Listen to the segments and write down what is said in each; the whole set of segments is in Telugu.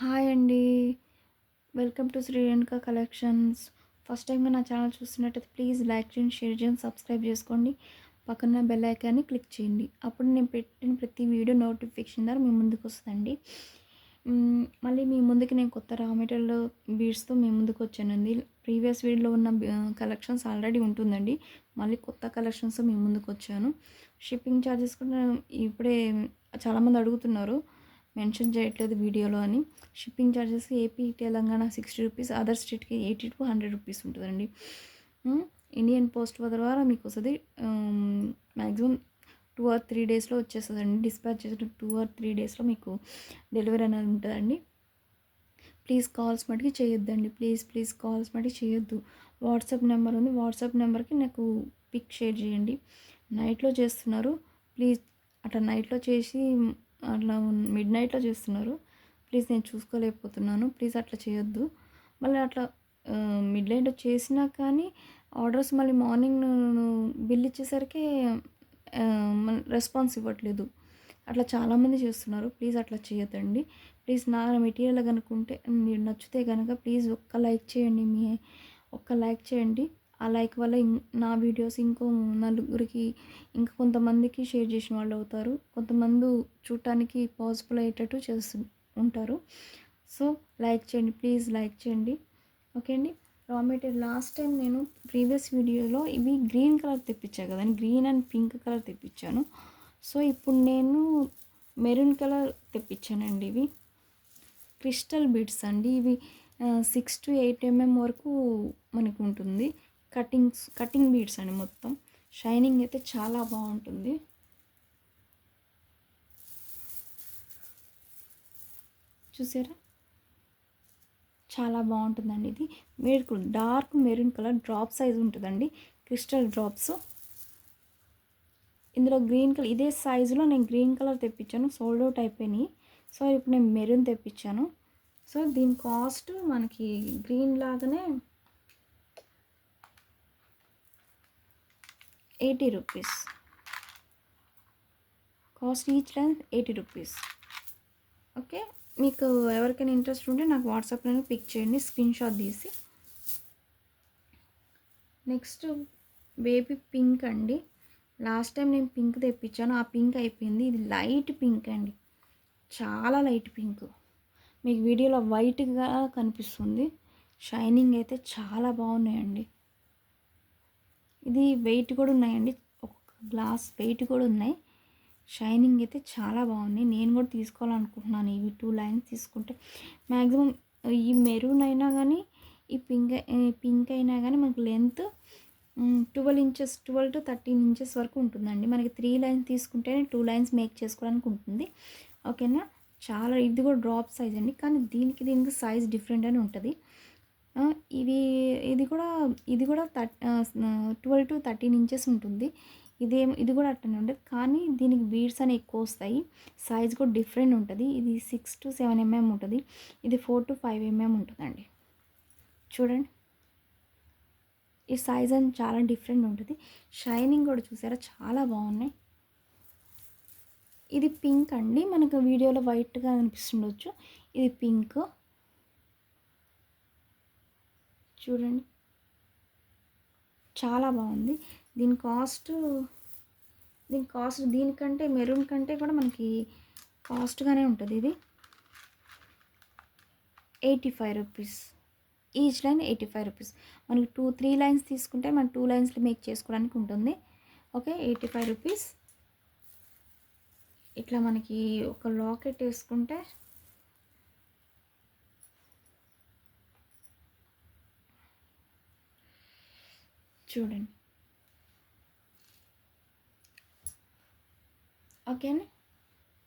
హాయ్ అండి. Welcome to Shri Renuka Collections first టైంగా నా ఛానల్ చూస్తున్నట్టయితే ప్లీజ్ లైక్ చేయండి షేర్ చేయండి సబ్స్క్రైబ్ చేసుకోండి. పక్కన బెల్ ఐకాన్ని క్లిక్ చేయండి. అప్పుడు నేను పెట్టిన ప్రతి వీడియో నోటిఫికేషన్ ద్వారా మీ ముందుకు వస్తుందండి. మళ్ళీ మీ ముందుకి నేను కొత్త రా మెటీరియల్ బీడ్స్తో మీ ముందుకు వచ్చానండి. ప్రీవియస్ వీడియోలో ఉన్న కలెక్షన్స్ ఆల్రెడీ ఉంటుందండి. మళ్ళీ కొత్త కలెక్షన్స్ మీ ముందుకు వచ్చాను. షిప్పింగ్ ఛార్జెస్ కూడా ఇప్పుడే చాలామంది అడుగుతున్నారు. మెన్షన్ చేయట్లేదు వీడియోలో అని. Shipping charges AP Telangana sixty rupees other స్టేట్కి ఎయిటీ టు హండ్రెడ్ రూపీస్ ఉంటుందండి. ఇండియన్ పోస్ట్ ద్వారా మీకు వస్తుంది మ్యాక్సిమం టూ ఆర్ త్రీ డేస్లో వచ్చేస్తుందండి. డిస్పాచ్ చేసిన టూ ఆర్ త్రీ డేస్లో మీకు డెలివరీ అనేది ఉంటుందండి. ప్లీజ్ కాల్స్ మటుకి చేయొద్దండి. ప్లీజ్ ప్లీజ్ కాల్స్ మటుకి చేయొద్దు. వాట్సాప్ నెంబర్ ఉంది. వాట్సాప్ నెంబర్కి నాకు పిక్ షేర్ చేయండి. నైట్లో చేస్తున్నారు. ప్లీజ్ అట్లా నైట్లో చేసి అట్లా మిడ్ నైట్లో చేస్తున్నారు. ప్లీజ్ నేను చూసుకోలేకపోతున్నాను. ప్లీజ్ అట్లా చేయొద్దు. మళ్ళీ అట్లా మిడ్ నైట్ చేసినా కానీ ఆర్డర్స్ మళ్ళీ మార్నింగ్ బిల్ ఇచ్చేసరికి రెస్పాన్స్ ఇవ్వట్లేదు. అట్లా చాలామంది చేస్తున్నారు. ప్లీజ్ అట్లా చేయొద్దండి. ప్లీజ్ నా మెటీరియల్ కనుక్కుంటే మీరు నచ్చితే కనుక ప్లీజ్ ఒక్క లైక్ చేయండి మీ ఒక్క లైక్ చేయండి. ఆ లైక్ వల్ల ఇం- నా వీడియోస్ ఇంకో నలుగురికి ఇంకా కొంతమందికి షేర్ చేసిన వాళ్ళు అవుతారు. కొంతమంది చూడటానికి పాసిబుల్ అయ్యేటట్టు చేస్తు ఉంటారు. సో లైక్ చేయండి. ప్లీజ్ లైక్ చేయండి. ఓకే అండి? రా మెటీరియల్ లాస్ట్ టైం నేను ప్రీవియస్ వీడియోలో ఇవి గ్రీన్ కలర్ తెప్పించాను కదండి గ్రీన్ అండ్ పింక్ కలర్ తెప్పించాను. సో ఇప్పుడు నేను మెరూన్ కలర్ తెప్పించానండి ఇవి. క్రిస్టల్ బీడ్స్ అండి. ఇవి సిక్స్ టు ఎయిట్ ఎంఎం వరకు మనకు ఉంటుంది. కటింగ్స్ కటింగ్ బీడ్స్ అండి మొత్తం. షైనింగ్ అయితే చాలా బాగుంటుంది. చూసారా? చాలా బాగుంటుందండి ఇది. మీరు dark maroon colour drop size ఉంటుందండి. Crystal drops. ఇందులో గ్రీన్ కలర్ ఇదే సైజులో నేను గ్రీన్ కలర్ తెప్పించాను. సోల్డ్ అవుట్ అయిపోయినాయి. సో ఇప్పుడు నేను మెరూన్ తెప్పించాను. సో దీని కాస్ట్ మనకి గ్రీన్ లాగానే eighty rupees. Cost each line eighty rupees. Okay? మీకు ఎవరికైనా ఇంట్రెస్ట్ ఉంటే నాకు వాట్సాప్లోనే పిక్ చేయండి స్క్రీన్ షాట్ తీసి. నెక్స్ట్ బేబీ పింక్ అండి. లాస్ట్ టైం నేను పింక్ తెప్పించాను ఆ పింక్ అయిపోయింది. ఇది లైట్ పింక్ అండి. చాలా లైట్ పింక్. మీకు వీడియోలో వైట్గా కనిపిస్తుంది. షైనింగ్ అయితే చాలా బాగున్నాయండి. ఇది వెయిట్ కూడా ఉన్నాయండి. ఒక గ్లాస్ వెయిట్ కూడా ఉన్నాయి. షైనింగ్ అయితే చాలా బాగున్నాయి. నేను కూడా తీసుకోవాలనుకుంటున్నాను ఇవి టూ లైన్స్ తీసుకుంటే. మ్యాక్సిమం ఈ మెరూన్ అయినా కానీ ఈ పింక్ పింక్ అయినా కానీ మనకు length twelve inches twelve to thirteen inches వరకు ఉంటుందండి. మనకి త్రీ లైన్స్ తీసుకుంటేనే టూ లైన్స్ మేక్ చేసుకోవడానికి ఉంటుంది. ఓకేనా చాలా ఇది కూడా డ్రాప్ సైజ్ అండి. కానీ దీనికి దీనికి సైజ్ డిఫరెంట్ అని ఉంటుంది. ఇవి ఇది కూడా ఇది కూడా థర్ ట్వెల్వ్ టు థర్టీన్ ఇంచెస్ ఉంటుంది. ఇదేం ఇది కూడా అట్లనే ఉంటుంది కానీ దీనికి బీడ్స్ అని ఎక్కువ వస్తాయి. సైజ్ కూడా డిఫరెంట్ ఉంటుంది. ఇది సిక్స్ టు సెవెన్ ఎంఎం ఉంటుంది. ఇది ఫోర్ టు ఫైవ్ ఎంఎం ఉంటుందండి. చూడండి. ఈ సైజ్ అని చాలా డిఫరెంట్ ఉంటుంది. షైనింగ్ కూడా చూసారా? చాలా బాగున్నాయి. ఇది పింక్ అండి. మనకు వీడియోలో వైట్గా అనిపిస్తుండొచ్చు. ఇది పింక్. చూడండి. చాలా బాగుంది. దీని కాస్ట్ దీని కాస్ట్ దీనికంటే మెరూన్ కంటే కూడా మనకి కాస్ట్గానే ఉంటుంది ఇది. Eighty five rupees each line eighty five rupees మనకి టూ త్రీ లైన్స్ తీసుకుంటే మన టూ లైన్స్లో మేక్ చేసుకోవడానికి ఉంటుంది. ఓకే ఎయిటీ ఫైవ్ రూపీస్ ఇట్లా మనకి ఒక లాకెట్ వేసుకుంటే చూడండి. ఓకేనా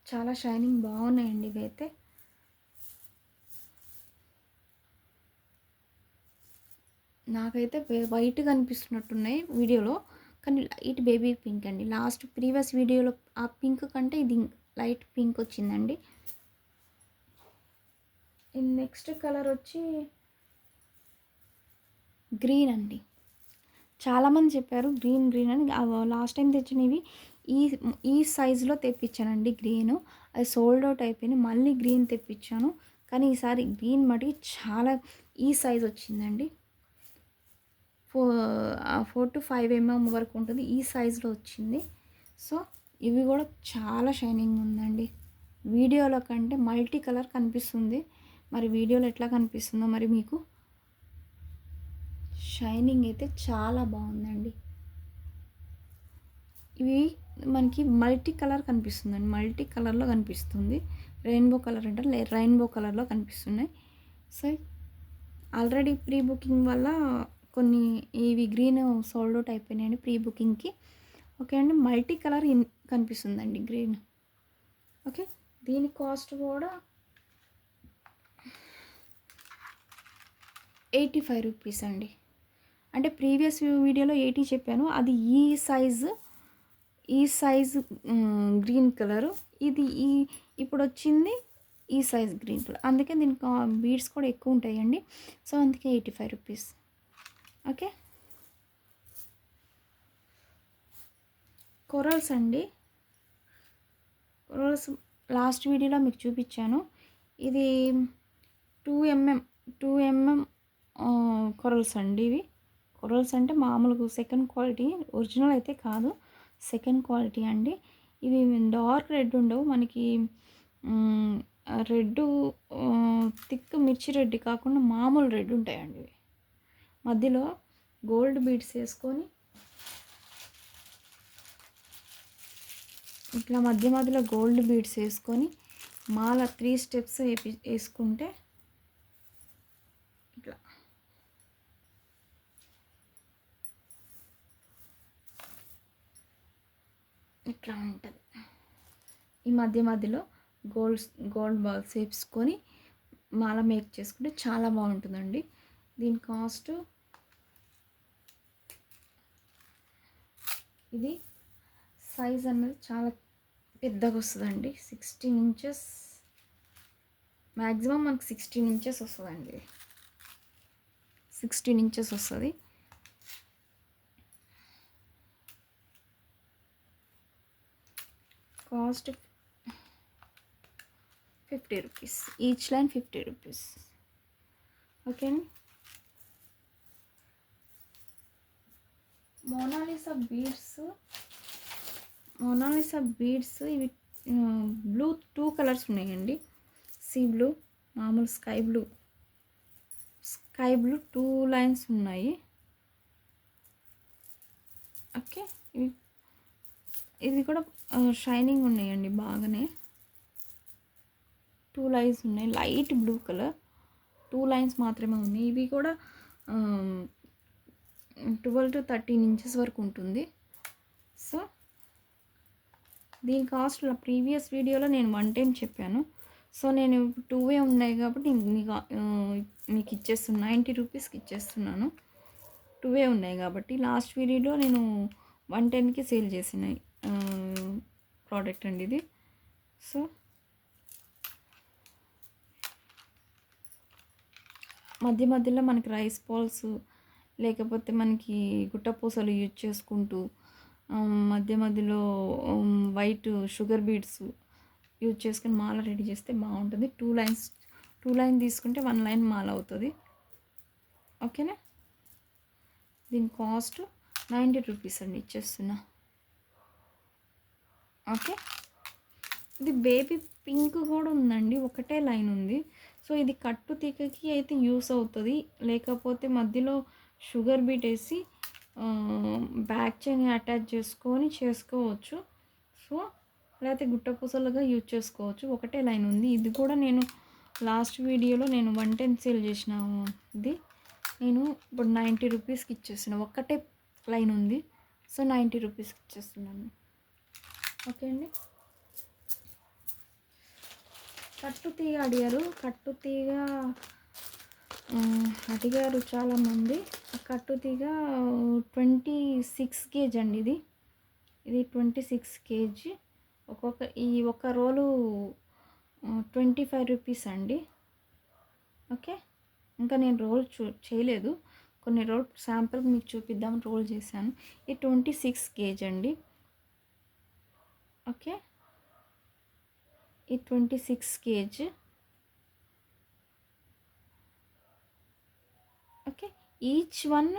చాలా షైనింగ్ బాగున్నాయండి ఇవైతే. నాకైతే వైట్గా అనిపిస్తున్నట్టున్నాయి వీడియోలో. కానీ లైట్ బేబీ పింక్ అండి. లాస్ట్ ప్రీవియస్ వీడియోలో ఆ పింక్ కంటే ఇది లైట్ పింక్ వచ్చిందండి. నెక్స్ట్ కలర్ వచ్చి గ్రీన్ అండి. చాలామంది చెప్పారు గ్రీన్ గ్రీన్ అని. లాస్ట్ టైం తెచ్చినవి ఈ ఈ సైజులో తెప్పించానండి గ్రీన్ అది సోల్డ్ అవుట్ అయిపోయింది. మళ్ళీ గ్రీన్ తెప్పించాను. కానీ ఈసారి గ్రీన్ మటుకి చాలా ఈ సైజ్ వచ్చిందండి. Four four to five mm వరకు ఉంటుంది. ఈ సైజులో వచ్చింది. సో ఇవి కూడా చాలా షైనింగ్ ఉందండి. వీడియోలో కంటే మల్టీ కలర్ కనిపిస్తుంది. మరి వీడియోలో ఎట్లా కనిపిస్తుందో మరి మీకు షైనింగ్ అయితే చాలా బాగుందండి. ఇవి మనకి మల్టీ కలర్ కనిపిస్తుందండి. మల్టీ కలర్లో కనిపిస్తుంది. రెయిన్బో కలర్ అంటే రెయిన్బో కలర్లో కనిపిస్తున్నాయి. సో ఆల్రెడీ ప్రీ బుకింగ్ వల్ల కొన్ని ఇవి గ్రీన్ సోల్డ్ అవుట్ అయిపోయినాయండి ప్రీ బుకింగ్కి ఓకే అండి మల్టీ కలర్ ఇన్ కనిపిస్తుందండి గ్రీన్. ఓకే దీని కాస్ట్ కూడా ఎయిటీ ఫైవ్ రూపీస్ అండి. అంటే ప్రీవియస్ వీడియోలో ఎయిటీ చెప్పాను? అది ఈ సైజు ఈ సైజు గ్రీన్ కలరు. ఇది ఈ ఇప్పుడు వచ్చింది ఈ సైజ్ గ్రీన్ కలర్. అందుకే దీనికి బీడ్స్ కూడా ఎక్కువ ఉంటాయండి. సో అందుకే eighty five rupees. Okay? Corals అండి. కొరల్స్ లాస్ట్ వీడియోలో మీకు చూపించాను. ఇది two mm two mm corals అండి ఇవి. కొరల్స్ అంటే మామూలుగా సెకండ్ క్వాలిటీ ఒరిజినల్ అయితే కాదు. సెకండ్ క్వాలిటీ అండి. ఇవి డార్క్ రెడ్ ఉండవు. మనకి రెడ్ థిక్ మిర్చి రెడ్ కాకుండా మామూలు రెడ్ ఉంటాయండి ఇవి. మధ్యలో గోల్డ్ బీడ్స్ వేసుకొని ఇట్లా మధ్య మధ్యలో గోల్డ్ బీడ్స్ వేసుకొని మాల త్రీ స్టెప్స్ వేసుకుంటే ఇట్లా ఇట్లా ఉంటుంది. ఈ మధ్య మధ్యలో గోల్డ్ గోల్డ్ బాల్స్ వేసుకొని మాల మేక్ చేసుకుంటే చాలా బాగుంటుందండి. దీని కాస్ట్ ఇది సైజ్ అనేది చాలా పెద్దగా వస్తుందండి. సిక్స్టీన్ ఇంచెస్ మ్యాక్సిమం మనకు సిక్స్టీన్ ఇంచెస్ వస్తుందండి. సిక్స్టీన్ ఇంచెస్ వస్తుంది. Cost fifty rupees. Each line fifty rupees. Okay Mona Lisa beads. Mona Lisa beads ఇవి బ్లూ టూ కలర్స్ ఉన్నాయండి. సీ బ్లూ మామూలు sky blue. Sky blue two lines ఉన్నాయి. ఓకే? ఇవి ఇది కూడా షైనింగ్ ఉన్నాయండి బాగానే. టూ లైన్స్ ఉన్నాయి. Light blue colour two lines మాత్రమే ఉన్నాయి. ఇవి కూడా ట్వెల్వ్ టు థర్టీన్ ఇంచెస్ వరకు ఉంటుంది. సో దీని కాస్ట్ ప్రీవియస్ వీడియోలో నేను వన్ టైం చెప్పాను. సో నేను టూవే ఉన్నాయి కాబట్టి మీకు మీకు ఇచ్చేస్తున్నాను నైంటీ రూపీస్కి ఇచ్చేస్తున్నాను. టూవే ఉన్నాయి కాబట్టి లాస్ట్ వీడియోలో నేను వన్ టెన్కి సేల్ చేసినాయి. ప్రోడక్ట్ అండి ఇది. సో మధ్య మధ్యలో మనకి రైస్ బాల్స్ లేకపోతే మనకి గుట్టపూసలు యూజ్ చేసుకుంటూ మధ్య మధ్యలో వైట్ షుగర్ బీడ్స్ యూజ్ చేసుకుని మాల రెడీ చేస్తే బాగుంటుంది. టూ లైన్స్ టూ లైన్ తీసుకుంటే వన్ లైన్ మాల అవుతుంది. ఓకేనా దీని కాస్ట్ నైంటీ రూపీస్ అండి ఇచ్చేస్తున్నా. ఓకే? ఇది బేబీ పింక్ కూడా ఉందండి. ఒకటే లైన్ ఉంది. సో ఇది కట్టు తీగకి అయితే యూస్ అవుతుంది. లేకపోతే మధ్యలో షుగర్ బీట్ వేసి బ్యాక్ చైన్ అటాచ్ చేసుకొని చేసుకోవచ్చు. సో లేకపోతే గుట్టపూసలుగా యూజ్ చేసుకోవచ్చు. ఒకటే లైన్ ఉంది. ఇది కూడా నేను లాస్ట్ వీడియోలో నేను వన్ టెన్ సేల్ చేసిన ఇది నేను ఇప్పుడు నైంటీ రూపీస్కి ఇచ్చేస్తున్నాను ఒక్కటే లైన్ ఉంది. సో నైంటీ రూపీస్కి ఇచ్చేస్తున్నాను. ఓకే అండి. కట్టు తీగ అడిగారు. కట్టు తీగ అడిగారు చాలామంది. కట్టు తీగ ట్వంటీ సిక్స్ కేజీ అండి ఇది. ఇది ట్వంటీ సిక్స్ కేజీ. ఒక్కొక్క ఈ ఒక రోలు ట్వంటీ ఫైవ్ రూపీస్ అండి. ఓకే? ఇంకా నేను రోల్ చూ చేయలేదు. కొన్ని రోల్ శాంపుల్ మీకు చూపిద్దాం రోల్ చేశాను. ఈ ట్వంటీ సిక్స్ కేజీ అండి. ఓకే. ఈ twenty six kg. Okay. Each one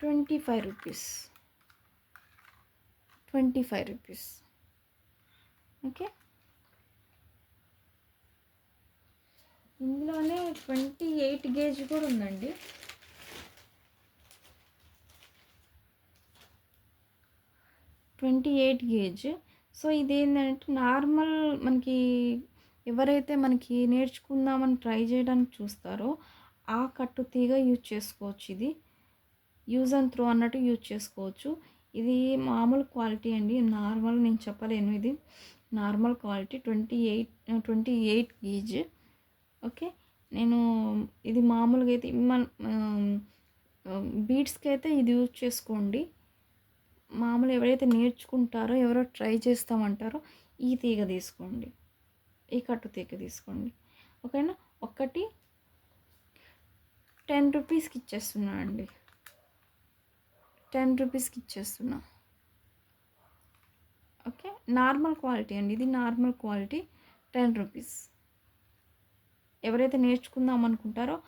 twenty five rupees. Twenty five rupees. Okay. ఇందులోనే ట్వంటీ ఎయిట్ కేజీ కూడా ఉందండి. ట్వంటీ ఎయిట్ గేజ్ సో ఇది ఏంటంటే నార్మల్ మనకి ఎవరైతే మనకి నేర్చుకుందామని ట్రై చేయడానికి చూస్తారో ఆ కట్టు తీగ యూజ్ చేసుకోవచ్చు ఇది. యూజ్ అండ్ త్రో అన్నట్టు యూజ్ చేసుకోవచ్చు. ఇది మామూలు క్వాలిటీ అండి. నార్మల్ నేను చెప్పలేను ఇది. Normal quality twenty eight twenty eight gauge okay? నేను ఇది మామూలుగా అయితే మన బీట్స్కి అయితే ఇది యూజ్ చేసుకోండి. మామూలు ఎవరైతే నేర్చుకుంటారో ఎవరో ట్రై చేస్తామంటారో ఈ తీగ తీసుకోండి. ఈ కట్టు తీగ తీసుకోండి. ఓకేనా? ఒకటి టెన్ రూపీస్కి ఇచ్చేస్తున్నా అండి. టెన్ రూపీస్కి ఇచ్చేస్తున్నా. ఓకే? నార్మల్ క్వాలిటీ అండి. ఇది నార్మల్ క్వాలిటీ టెన్ రూపీస్. ఎవరైతే నేర్చుకుందాం అనుకుంటారో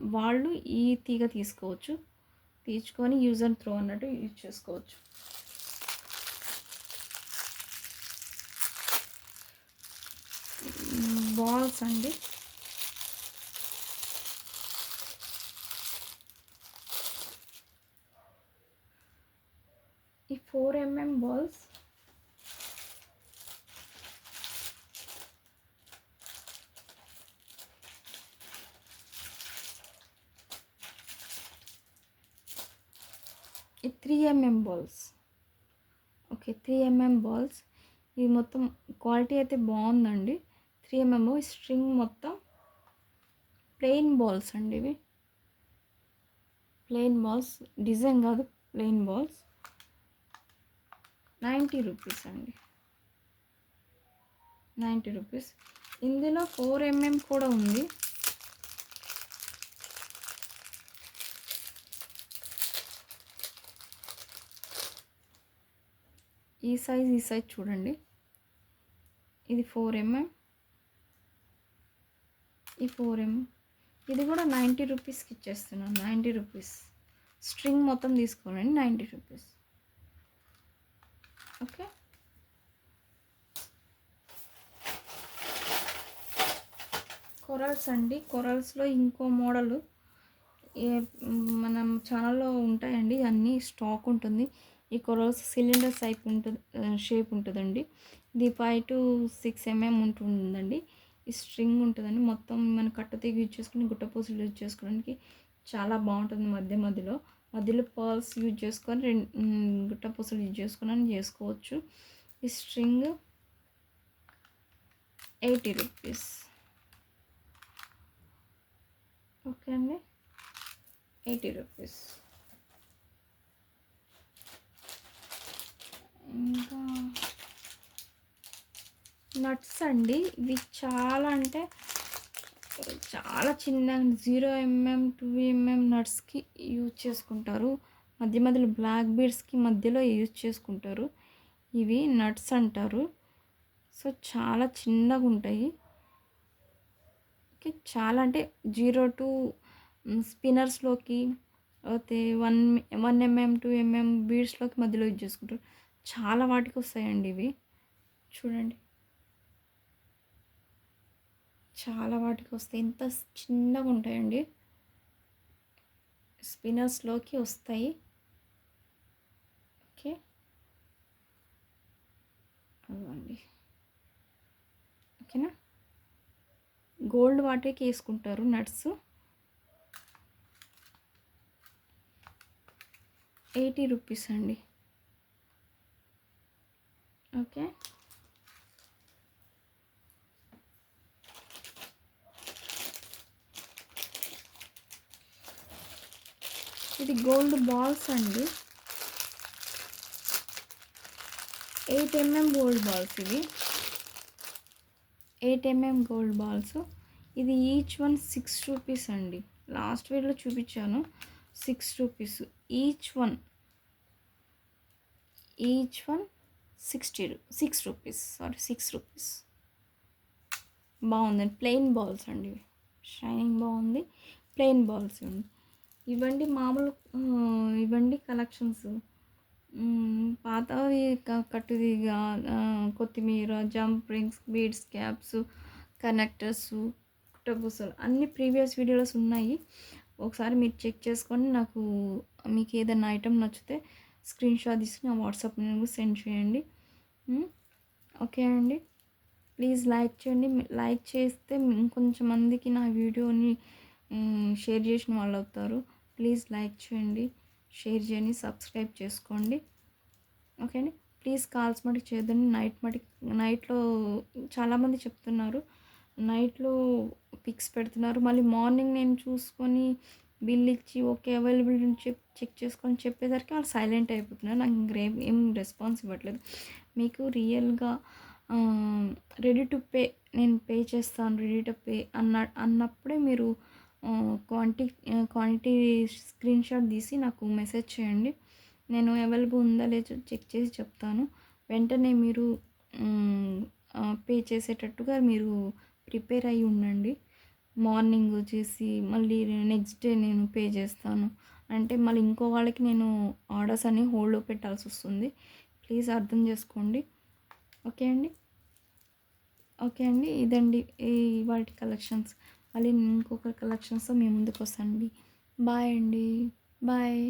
వాళ్ళు ఈ తీగ తీసుకోవచ్చు. తీసుకొని యూజ్ అండ్ త్రో అన్నట్టు యూజ్ చేసుకోవచ్చు. బాల్స్ అండి. ఈ ఫోర్ ఎంఎం బాల్స్ ఈ three mm balls okay three mm balls ఇది మొత్తం క్వాలిటీ అయితే బాగుందండి. త్రీ ఎంఎం స్ట్రింగ్ మొత్తం ప్లెయిన్ బాల్స్ అండి ఇవి. ప్లెయిన్ బాల్స్ డిజైన్ కాదు ప్లెయిన్ బాల్స్. నైంటీ రూపీస్ అండి. Ninety rupees. ఇందులో ఫోర్ ఎంఎం కూడా ఉంది. ఈ సైజ్ ఈ సైజ్ చూడండి. ఇది ఫోర్ ఎంఎం ఈ ఫోర్ ఎంఎం ఇది కూడా నైంటీ రూపీస్కి ఇచ్చేస్తున్నాను నైంటీ రూపీస్ స్ట్రింగ్ మొత్తం తీసుకోవాలండి నైంటీ రూపీస్ ఓకే కొరల్స్ అండి. కొరల్స్లో ఇంకో మోడలు మనం ఛానల్లో ఉంటాయండి. అన్నీ స్టాక్ ఉంటుంది. ఈ కొరల్స్ సిలిండర్ టైప్ ఉంటుంది షేప్ ఉంటుందండి. ఇది ఫైవ్ టు సిక్స్ ఎంఎం ఉంటుందండి. ఈ స్ట్రింగ్ ఉంటుందండి. మొత్తం మన కట్టతీగ యూజ్ చేసుకుని గుట్టపూసలు యూజ్ చేసుకోవడానికి చాలా బాగుంటుంది మధ్య మధ్యలో. మధ్యలో పర్ల్స్ యూజ్ చేసుకొని రెండు గుట్టపూసలు యూజ్ చేసుకొని చేసుకోవచ్చు. ఈ స్ట్రింగ్ ఎయిటీ రూపీస్. ఓకే అండి. Eighty rupees. ఇంకా నట్స్ అండి. ఇవి చాలా అంటే చాలా చిన్న జీరో ఎంఎం టూ ఎంఎం నట్స్కి యూజ్ చేసుకుంటారు. మధ్య మధ్యలో బ్లాక్ బీడ్స్కి మధ్యలో యూజ్ చేసుకుంటారు. ఇవి నట్స్ అంటారు. సో చాలా చిన్నగా ఉంటాయి. ఓకే చాలా అంటే జీరో టు స్పిన్నర్స్లోకి అయితే one one mm two mm బీడ్స్లోకి మధ్యలో యూజ్ చేసుకుంటారు. చాలా వాటికి వస్తాయండి ఇవి. చూడండి. చాలా వాటికి వస్తాయి. ఇంత చిన్నగా ఉంటాయండి. స్పిన్నర్స్లోకి వస్తాయి. ఓకే. అవ్వండి. ఓకేనా? గోల్డ్ వాటికి వేసుకుంటారు నట్స్. ఎయిటీ రూపీస్ అండి. ఓకే. ఇది గోల్డ్ బాల్స్ అండి. ఎయిట్ ఎంఎం గోల్డ్ బాల్స్ ఇవి. Eight mm gold balls. ఇది ఈచ్ వన్ సిక్స్ రూపీస్ అండి. లాస్ట్ వీడియోలో చూపించాను. Six rupees. Each one. Each one sixty six rupees. Sorry six rupees. బాగుందండి ప్లెయిన్ బాల్స్ అండి షైనింగ్ బాగుంది. ప్లెయిన్ బాల్స్ ఉంది ఇవ్వండి మామూలు ఇవ్వండి కలెక్షన్స్. పాతవి క- కట్టుదిగా కొత్తిమీర jump rings beads caps connectors కుట్టబుసలు అన్ని ప్రీవియస్ వీడియోస్ ఉన్నాయి. ఒకసారి మీరు చెక్ చేసుకొని నాకు మీకు ఏదైనా ఐటెం నచ్చితే స్క్రీన్ షాట్ తీసి నా వాట్సాప్ నెంబర్కి సెండ్ చేయండి. ఓకే అండి. ప్లీజ్ లైక్ చేయండి. లైక్ చేస్తే ఇంకొంచెం మందికి నా వీడియోని షేర్ చేసిన వాళ్ళు అవుతారు. ప్లీజ్ లైక్ చేయండి షేర్ చేయండి సబ్స్క్రైబ్ చేసుకోండి. ఓకేనా ప్లీజ్ కాల్స్ మటుకు చేయొద్దండి నైట్ మటుకు నైట్లో చాలామంది చెప్తున్నారు. నైట్లో పిక్స్ పెడుతున్నారు. మళ్ళీ మార్నింగ్ నేను చూసుకొని బిల్ ఇచ్చి ఓకే అవైలబిలిటీ చెప్ చెక్ చేసుకొని చెప్పేసరికి వాళ్ళు సైలెంట్ అయిపోతున్నారు. నాకు ఇంకేం ఏం రెస్పాన్స్ ఇవ్వట్లేదు. మీకు రియల్గా రెడీ టు పే నేను పే చేస్తాను రెడీ టు పే అన్న అన్నప్పుడే మీరు క్వాంటి క్వాంటిటీ స్క్రీన్ షాట్ తీసి నాకు మెసేజ్ చేయండి. నేను అవైలబుల్ ఉందా లేదో చెక్ చేసి చెప్తాను. వెంటనే మీరు పే చేసేటట్టుగా మీరు ప్రిపేర్ అయి ఉండండి. మార్నింగ్ వచ్చేసి మళ్ళీ నెక్స్ట్ డే నేను పే చేస్తాను. అంటే మళ్ళీ ఇంకో వాళ్ళకి నేను ఆర్డర్స్ అన్ని హోల్డ్లో పెట్టాల్సి వస్తుంది. ప్లీజ్ అర్థం చేసుకోండి. ఓకే అండి? ఓకే అండి? ఇదండి ఈ వాటి కలెక్షన్స్ మళ్ళీ ఇంకొక కలెక్షన్స్తో మీ ముందుకు వస్తానండి బాయ్ అండి. బాయ్.